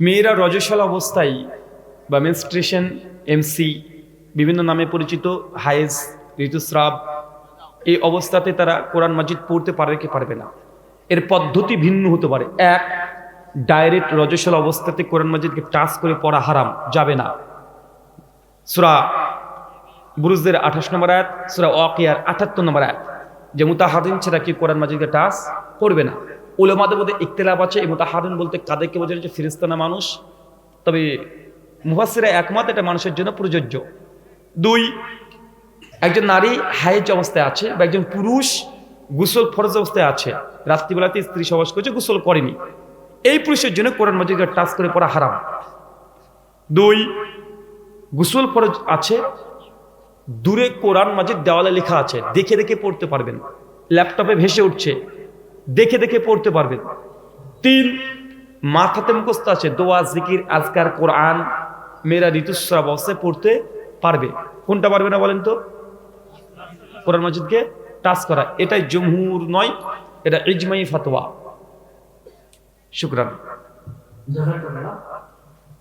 মেয়েরা রজস্বল অবস্থায় বা মেনস্ট্রেশন এমসি বিভিন্ন নামে পরিচিত, হায়েজ, ঋতুস্রাব, এই অবস্থাতে তারা কোরআন মাজিদ পড়তে পারবে কি পারবে না। এর পদ্ধতি ভিন্ন হতে পারে। এক ডাইরেক্ট রজস্বল অবস্থাতে কোরআন মাজিদকে টাচ করে পড়া হারাম, যাবে না। সুরা বুরুজদের আঠাশ নম্বর আয়াত, সুরা ওয়াকিয়ার আটাত্তর নম্বর আয়াত, যে মুতাহাদিন সেটা কি কোরআন মাজিদকে টাচ করবে না। ওলেমাদের মধ্যে ইকতলাপ আছে এই মুতাহাদিন বলতে কাদেরকে বোঝানো হচ্ছে ফিরিস্তানা মানুষ। তবে মুহাসিরা একমত এটা মানুষের জন্য প্রযোজ্য। দুই, একজন নারী হায়েজ অবস্থায় আছে বা একজন পুরুষ গোসল ফরজ অবস্থায় আছে। রাত্রিবেলাতে স্ত্রী সবাস করছে, গোসল করেনি। এই পুরুষের জন্য কোরআন মাজিদকে টাচ করে পড়া হারাম। দুই, গোসল ফরজ আছে, দূরে কোরআন মাজিদ দেওয়ালে লেখা আছে, দেখে দেখে পড়তে পারবেন। ল্যাপটপে ভেসে উঠছে। দেখে দেখে পড়তে পারবেন। তিন মাথাতে মুখস্থ আছে দোয়া জিকির আজকার কোরআন মেয়েরা ঋতুস্রাব অবস্থায় পড়তে পারবে। কোনটা পারবে না বলেন তো? কোরআন মসজিদকে টাচ করা। এটাই জমহুর নয় এটা ইজমাই ফাতোয়া শুক্রান।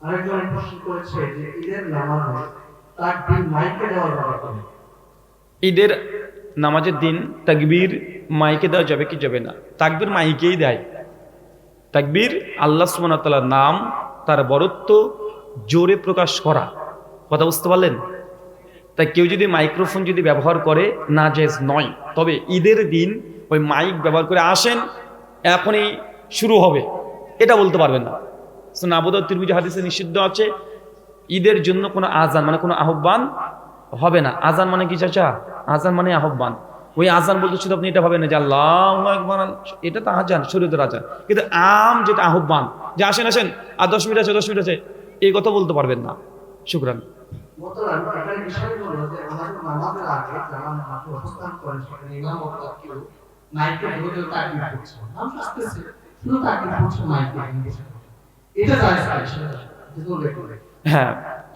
আরেকজন প্রশ্ন করেছে যে ঈদের নামাজে তাকবীর মাইকে দেওয়ার ব্যাপারে। ঈদের নামাজের দিন তাকবীর মাইকে দেওয়া যাবে কি যাবে না? তাকবির মাইকেই দেয়। তাকবির আল্লাহ সুমনতালার নাম, তার বরত্ব, জোরে প্রকাশ করা। কথা বুঝতে পারলেন? তাই কেউ যদি মাইক্রোফোন যদি ব্যবহার করে না জেজ নয়। তবে ঈদের দিন ওই মাইক ব্যবহার করে আসেন, এখনই শুরু হবে। এটা বলতে পারবেন না। নাবদ তিরমিজ হাদিসে নিষিদ্ধ আছে, ঈদের জন্য কোনো আজান মানে কোনো আহ্বান হবে না। আজান মানে কি চাচা? আজান মানে আহ্বান। ওই আজান বলতে শুধু আপনি এটা ভাবেন না যে আল্লাহ একবার এটা তো আজান শরীরের আজান। কিন্তু আম যেটা আহ্বান যে আসেন আসেন আর দশ মিনিট আছে দশ মিনিট আছে এই কথা বলতে পারবেন না। শুক্রান। মোতারাম এটার বিষয় হলো যে আমাদের নামাজের আগে যারা মাঠে অবস্থান করে সেখানে ইমাম ও তাকিও মাইকে ধরে তাকবীর করছে নাম আসতেছে শুধু তাকবীর করছে মাইকে এটা জায়েজ আছে সেটা যেহেতু রেকর্ড হ্যাঁ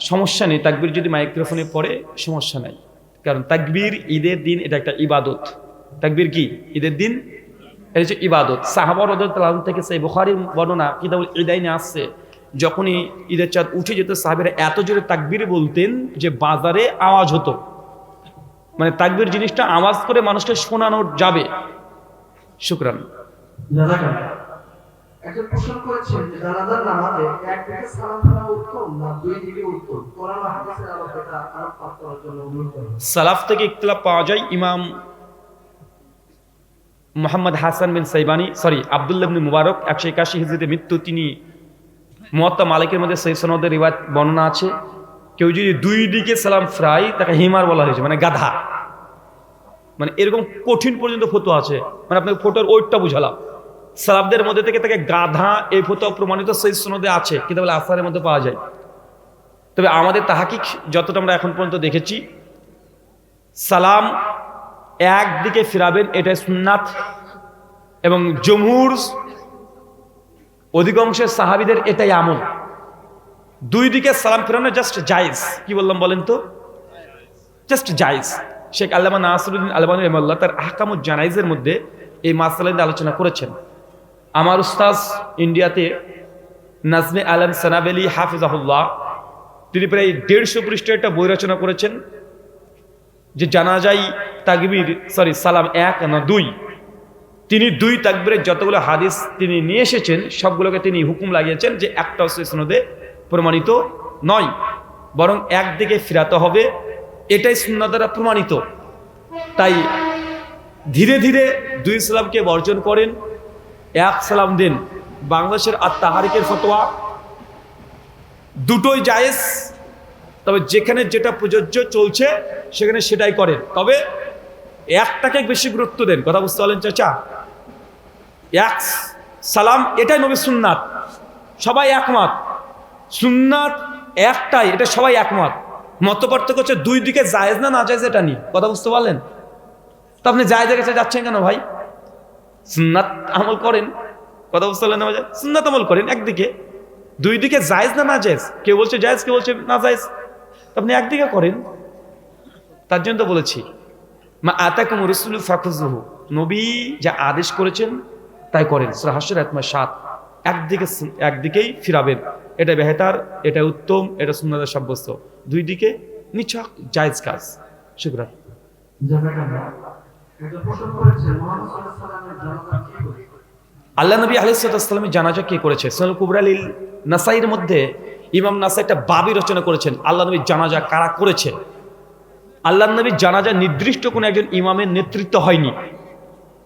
সমস্যা নেই তাকবীর যদি মাইক্রোফোনে পড়ে সমস্যা নাই। কারণ তাকবীর ঈদের দিন এটা একটা ইবাদত। তাকবীর কি? ঈদের দিন? এটা হচ্ছে ইবাদত। সাহাবর রদুল্লাহ থেকে সেই বুখারির বর্ণনা কিতাবুল ঈদাইনে আসছে, যখনই ঈদের চাঁদ উঠে যেত, সাহাবেরা এত জোরে তাকবীর বলতেন যে বাজারে আওয়াজ হতো। মানে তাকবীর জিনিসটা আওয়াজ করে মানুষকে শোনানো যাবে। শুক্রান। প্রশ্ন করেছেন যে জানাজার নামাজে সালাম ফেরা উত্তম না দুই দিকে উত্তম? কোরআন হাদিসের আলোকে এটা আলোকপাত করার জন্য অনুরোধ সালাফ থেকে ইখতলাফ পাওয়া যায় Imam Muhammad Hasan bin Shaibani, sorry, Abdullah bin Mubarak, একশো একাশি হিজড়িতে মৃত্যু, তিনি মহাত্মা মালিকের মধ্যে সেই সনদের রিবাদ বর্ণনা আছে। কেউ যদি দুই দিকে সালাম ফ্রাই, তাকে হিমার বলা হয়েছে মানে গাধা। মানে এরকম কঠিন পর্যন্ত ফটো আছে। মানে আপনাকে ফটোর ওইটটা বুঝালাম। সালাফদের মধ্যে থেকে তাকে গাধা এই ফটো প্রমাণিত সেই সনদে আছে। কিন্তু বলে আসারের মধ্যে পাওয়া যায়। তবে আমাদের তাহাকিক যতটা আমরা এখন পর্যন্ত দেখেছি, সালাম একদিকে ফিরাবেন এটাই সুন্নাত। এবং জমহুর অধিকাংশের সাহাবিদের এটাই আমল। দুই দিকে সালাম ফেরানো জাস্ট জায়েজ। কি বললাম বলেন তো? জাস্ট জায়েজ। শেখ আল্লামা নাসরুদ্দিন আলবান রহমাল্লাহ তার আহকামুজ জানাইজের মধ্যে এই মাসালা আলোচনা করেছেন। আমার উস্তাজ ইন্ডিয়াতে নাজমে আলম সানাবেলি হাফিজাহুল্লাহ, তিনি প্রায় দেড়শো পৃষ্ঠে একটা বই রচনা করেছেন, যে জানা যায় তাকবির সরি সালাম এক না দুই। তিনি দুই তাকবিরের যতগুলো হাদিস তিনি নিয়ে এসেছেন, সবগুলোকে তিনি হুকুম লাগিয়েছেন যে একটা সনদে প্রমাণিত নয়, বরং একদিকে ফিরাতে হবে, এটাই সুন্না দ্বারা প্রমাণিত। তাই ধীরে ধীরে দুই সালামকে বর্জন করেন এক সালাম দিন। বাংলাদেশের আর তাহারিকের ফতোয়া দুটোই জায়েজ। তবে যেখানে যেটা প্রযোজ্য চলছে, সেখানে সেটাই করেন। তবে একটাকে বেশি গুরুত্ব দেন। কথা বুঝতে পারলেন, চাচা? এক সালাম, এটাই নবী সুন্নাত। সবাই একমত। সুন্নাত একটাই, এটা সবাই একমত। মত পার্থক্য হচ্ছে দুই দিকে জায়েজ না না জায়েজ, এটা নিয়ে। কথা বুঝতে পারলেন? তো আপনি জায়েজের কাছে যাচ্ছেন কেন ভাই? সুন্নাত আমল করেন। কথা বুঝতে পারলেন না ভাই? সুন্নাত আমল করেন একদিকে। দুই দিকে জায়েজ না না জায়েজ? কেউ বলছে জায়েজ, কেউ বলছে না জায়েজ। আপনি একদিকে করেন। তার জন্য তো বলেছি, মা আতাকুম রসুল ফাকুজুহু নবী যা আদেশ করেছেন, তাই করেন। সুরা হাসর আত্মা সাত। একদিকে একদিকেই ফিরাবেন। এটা বেহেতার, এটা উত্তম, এটা সুন্দর সাব্যস্ত। দুই দিকে নিছক জায়েজ কাজ। শুক্রান। আল্লাহ নবী আলাইসালামের জানাজা কে করেছে? সোনাল কুবরালিল নাসাইয়ের মধ্যে ইমাম নাসাই একটা বাবি রচনা করেছেন। আল্লাহ নবীর জানাজা কারা করেছে? আল্লাহ নবীর জানাজা নির্দিষ্ট কোনো একজন ইমামের নেতৃত্ব হয়নি।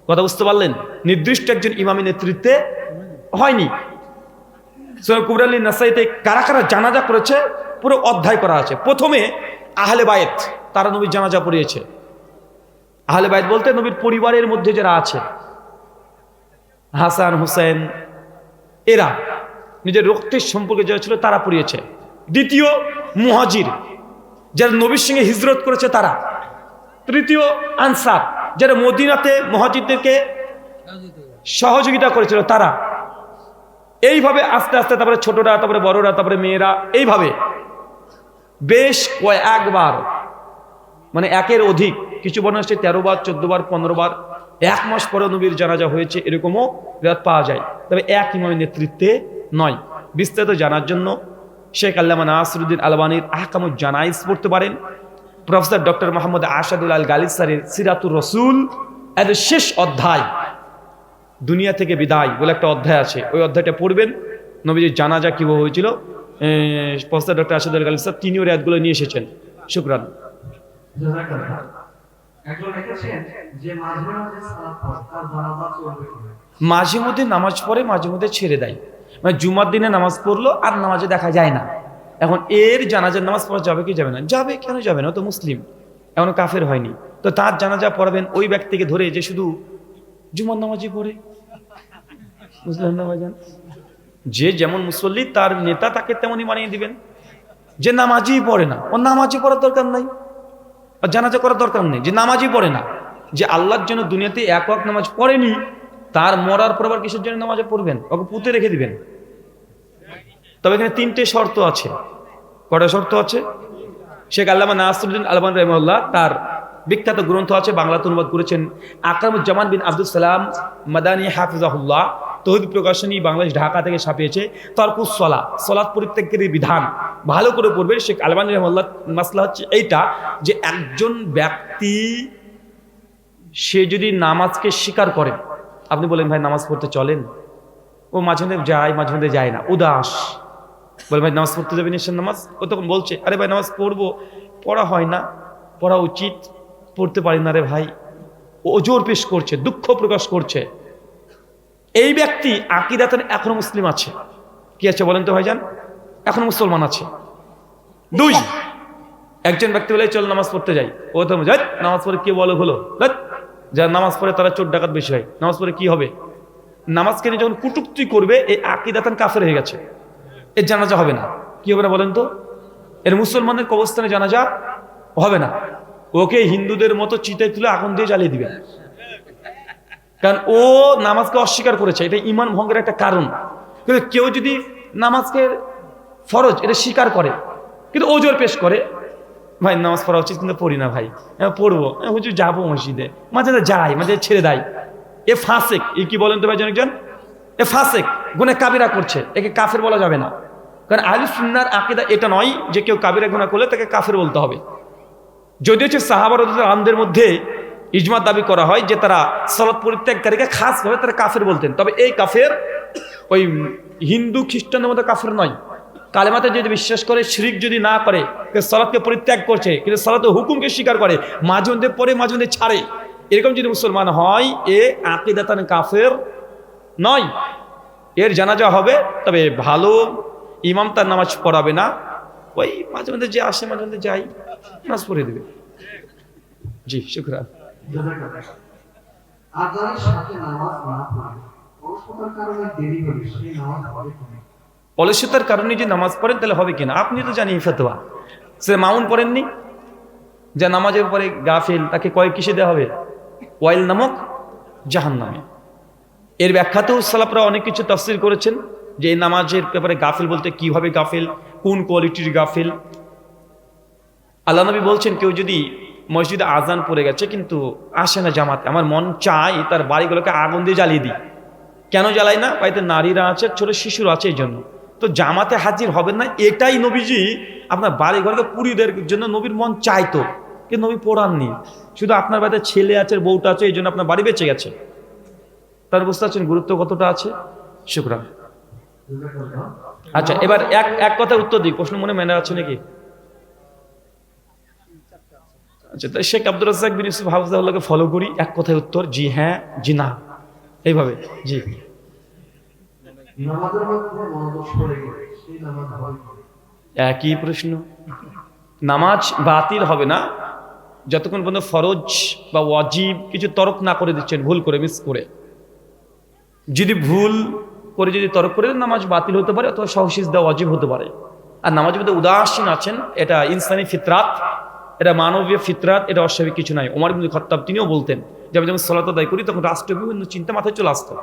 কথা বুঝতে পারলেন? নির্দিষ্ট একজন ইমামের নেতৃত্বে হয়নি। সোনাল কুবরালি নাসাইতে কারা কারা জানাজা করেছে? পুরো অধ্যায় করা আছে। প্রথমে আহলে বায়েত তারা নবীর জানাজা পড়িয়েছে। আহলে বায়েত বলতে নবীর পরিবারের মধ্যে যারা আছে, হাসান হুসেন এরা নিজের রক্তের সম্পর্কে যারা ছিল তারা পড়িয়েছে। দ্বিতীয় মুহাজির, যারা নবীর সঙ্গে হিজরত করেছে তারা। তৃতীয় আনসার, যারা মদিনাতে মহাজিদদেরকে সহযোগিতা করেছিল তারা। এইভাবে আস্তে আস্তে তারপরে ছোটরা, তারপরে বড়রা, তারপরে মেয়েরা, এইভাবে বেশ কয়েকবার মানে একের অধিক, কিছু বর্ণ আসছে তেরো বার, চোদ্দ বার, পনেরো বার, এক মাস পরে নবীর জানাজা হয়েছে, এরকমও রেওয়াত পাওয়া যায়। তবে এক ইমামের নেতৃত্বে নয়। বিস্তারিত জানার জন্য শেখ আল্লামা নাসরুদ্দিন আলবানির আহকামুল জানাইস পড়তে পারেন। প্রফেসর ডক্টর মোহাম্মদ আসাদুল আল গালিসারের সিরাতুর রসুল এর শেষ অধ্যায়, দুনিয়া থেকে বিদায় বলে একটা অধ্যায় আছে। ওই অধ্যায়টা পড়বেন। নবীজির জানাজা কীভাবে হয়েছিল? প্রফেসর ডক্টর আসাদুল গালিসার তিনিও রেয়াতগুলো নিয়ে এসেছেন। শুক্রান জাযাকাল্লাহ একজন লিখেছেন যে মাঝে মধ্যে নামাজ পড়ে, মাঝে মধ্যে ছেড়ে দেয়। মানে জুমার দিনে নামাজ পড়ল, আর নামাজে দেখা যায় না। এখন এর জানাজার নামাজ পড়া যাবে কি যাবে না? যাবে, কেন যাবে না? তো মুসলিম। এখনও কাফের হয়নি। তো তার জানাজা পড়াবেন ওই ব্যক্তিকে ধরে যে শুধু জুমার নামাজই পড়ে। যে যেমন মুসল্লি, তার নেতা তাকে তেমনই মানিয়ে দিবেন। যে নামাজই পড়ে না। ও নামাজই পড়ার দরকার নাই। জানাজা করার দরকার নেই, যে নামাজই পড়ে না। যে আল্লাহর জন্য দুনিয়াতে এক ওয়াক্ত নামাজ পড়েনি, তার মরার পর আবার কিসের জন্য নামাজে পড়বেন? ওকে পুঁতে রেখে দিবেন। তবে এখানে তিনটে শর্ত আছে। কটা শর্ত আছে? শেখ আল্লামা নাসরুদ্দিন আলমান রহমল্লাহ তার বিখ্যাত গ্রন্থ আছে বাংলাতে অনুবাদ করেছেন। আকরামুজ্জামান বিন আব্দুল সালাম মাদানী হাফিজাহুল্লাহ। তহিদ প্রকাশনী বাংলাদেশ ঢাকা থেকে ছাপিয়েছে তর্কুস সলা, সলাৎ পরিত্যাগের বিধান। ভালো করে পড়বেন, শেখ আলমান রহমল্লাহ মাসলা হচ্ছে এইটা যে একজন ব্যক্তি, সে যদি নামাজকে স্বীকার করে, আপনি বলেন, ভাই, নামাজ পড়তে চলেন? ও মাঝে মধ্যে যায়, মাঝে মধ্যে যায় না, উদাস। বলে, ভাই, নামাজ পড়তে যাবেন এসে নামাজ? ও তখন বলছে, আরে ভাই, নামাজ পড়ব। পড়া হয় না, পড়া উচিত, পড়তে পারি না রে ভাই। ও জোর পেশ করছে, দুঃখ প্রকাশ করছে। এই ব্যক্তি আকিদাতেন এখনও মুসলিম আছে। কি আছে বলেন তো ভাইজান? এখনও মুসলমান আছে। দুই, একজন ব্যক্তি বলে চল নামাজ পড়তে যাই। ও তো নামাজ পড়ে কি বলো হলো? যারা নামাজ পড়ে তারা চোর ডাকাত বেশি হয়। নামাজ পড়ে কি হবে? নামাজকে নিয়ে যখন কুটুক্তি করবে, এই আকিদাতান কাফের হয়ে গেছে। এর জানাজা হবে না। কি হবে না বলেন তো? এর মুসলমানের কবস্থানে জানাজা হবে না। ওকে হিন্দুদের মতো চিতায় তুলে আগুন দিয়ে জ্বালিয়ে দিবে কারণ ও নামাজকে অস্বীকার করেছে, এটা ইমান ভঙ্গের একটা কারণ। কিন্তু কেউ যদি নামাজকে ফরজ, এটা স্বীকার করে, কিন্তু ওজোর পেশ করে, ভাই, নামাজ পড়া উচিত কিন্তু পড়ি না ভাই পড়ব হুজুর যাব মসজিদে, মাঝে যাই, মাঝে ছেড়ে দেয়। এ ফাঁসেক, এ কি বলেন তো ভাই একজন এ ফাঁসেক গুনে কাবিরা করছে, একে কাফের বলা যাবে না। কারণ আলু সুন্নার আকিদা এটা নয় যে কেউ কাবিরা গুণা করলে তাকে কাফের বলতে হবে। যদি হচ্ছে সাহাবার আনদের মধ্যে ইজমাত দাবি করা হয় যে তারা সলাৎ পরিত্যাগকারীকে খাসভাবে তারা কাফের বলতেন। তবে এই কাফের ওই হিন্দু, খ্রিস্টানের মতো কাফের নয়। কালেমাতে যদি বিশ্বাস করে, শিরিক যদি না করে সলাৎকে পরিত্যাগ করছে, কিন্তু সলাতের হুকুমকে স্বীকার করে মাঝে মধ্যে পরে মাঝে মধ্যে ছাড়ে। এরকম যদি মুসলমান হয়, এ আকিদাতান কাফের নয়। এর জানাজা হবে, তবে ভালো ইমাম তার নামাজ পড়াবে না। ওই মাঝে মধ্যে যে আসে মাঝে মধ্যে যাই, নামাজ পড়ে দেবে। জি শুক্রান অলসতার কারণে সেই নামাজ হবে অলসতার কারণে যে নামাজ পড়েন, তাহলে হবে কিনা? আপনি তো জানি ফতোয়া। সে মামুন পড়েননি? যে নামাজের পরে গাফিল, তাকে কয়েক কিসে দেওয়া হবে? ওয়াইল নামক জাহান নামে এর ব্যাখ্যাতেও সালাপরা অনেক কিছু তফসিল করেছেন, যে এই নামাজের ব্যাপারে গাফিল বলতে কীভাবে গাফিল, কোন কোয়ালিটির গাফিল। আল্লাহ নবী বলছেন, কেউ যদি মসজিদে আজান পড়ে গেছে, কিন্তু আসে না জামাতে। আমার মন চাই তার বাড়িগুলোকে আগুন দিয়ে জ্বালিয়ে দিই কেন জ্বালাই না? বাড়িতে নারীরা আছে, ছোট শিশুরা আছে এই জন্য। তো জামাতে হাজির হবেন না, এটাই নবীজি আপনার বাড়ি ঘরকে পুরীদের জন্য নবীর মন চাইতো কিন্তু নবী পড়াননি। শুধু আপনার বাড়িতে ছেলে আছে, বউটা আছে, এই জন্য আপনার বাড়ি বেঁচে গেছে। তার বুঝতে পারছেন গুরুত্ব কতটা আছে? শুক্রান। আচ্ছা এবার এক এক কথা উত্তর দিই। প্রশ্ন মনে মেনে আছে নাকি? আচ্ছা তাই শেখ আব্দুল রাজাক বিন ইউসুফ হাফিজাউল্লাহকে ফলো করি। এক কথায় উত্তর জি হ্যাঁ জি না। এইভাবে জি। নামাজ? একই প্রশ্ন। নামাজ বাতিল হবে না। যতক্ষণ পর্যন্ত ফরজ বা ওয়াজিব কিছু তরক না করে দিচ্ছেন ভুল করে মিস করে। যদি ভুল করে যদি তরক করে নামাজ বাতিল হতে পারে অথবা সহসিজ দেওয়া ওয়াজিব হতে পারে। আর নামাজের মধ্যে উদাসীন আছেন এটা ইনসানি ফিতরাত। এটা মানবীয় ফিতরাত, এটা অস্বাভাবিক কিছু নাই। ওমর ইবনুল খত্তাব তিনিও বলতেন যে, আমি যখন সলাত আদায় করি, তখন রাষ্ট্র বিভিন্ন চিন্তা মাথায় চলে আসতো।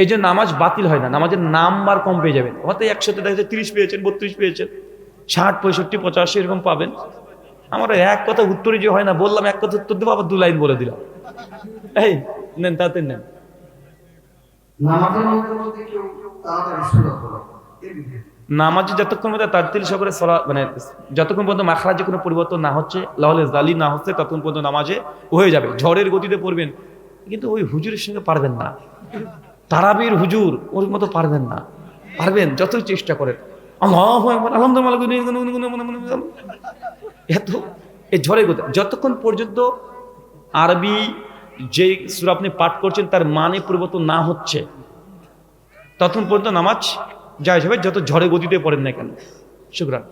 এই যে নামাজ বাতিল হয় না। নামাজের নাম্বার কম পেয়ে যাবেন। হয়তো একসাথে দেখা যাচ্ছে তিরিশ পেয়েছেন, বত্রিশ পেয়েছেন, ষাট, পঁয়ষট্টি, পঁচাশি এরকম পাবেন। আমার এক কথা উত্তরই যে হয় না, বললাম এক কথা উত্তর দেবো, আবার দু লাইন বলে দিলাম। এই, নেন তাতে নেন। নামাজের মধ্যে কেউ তাড়াতাড়ি। নামাজে যতক্ষণ মধ্যে তারতিল সহকারে সলা মানে যতক্ষণ পর্যন্ত মাখরাজে কোনো পরিবর্তন না হচ্ছে, লাহলে জালি না হচ্ছে, ততক্ষণ পর্যন্ত নামাজে হয়ে যাবে, ঝড়ের গতিতে পড়বেন। কিন্তু ওই হুজুরের সঙ্গে পারবেন না। তারাবির হুজুর ওর মতো পারবেন না। পারবেন, যতই চেষ্টা করেন। এত এই ঝড়ের গতি। যতক্ষণ পর্যন্ত আরবি যে সুর আপনি পাঠ করছেন, তার মানে পরিবর্তন না হচ্ছে, ততক্ষণ পর্যন্ত নামাজ যায় হবে যত ঝড়ে গতিতে পড়েন না কেন। শুক্রান।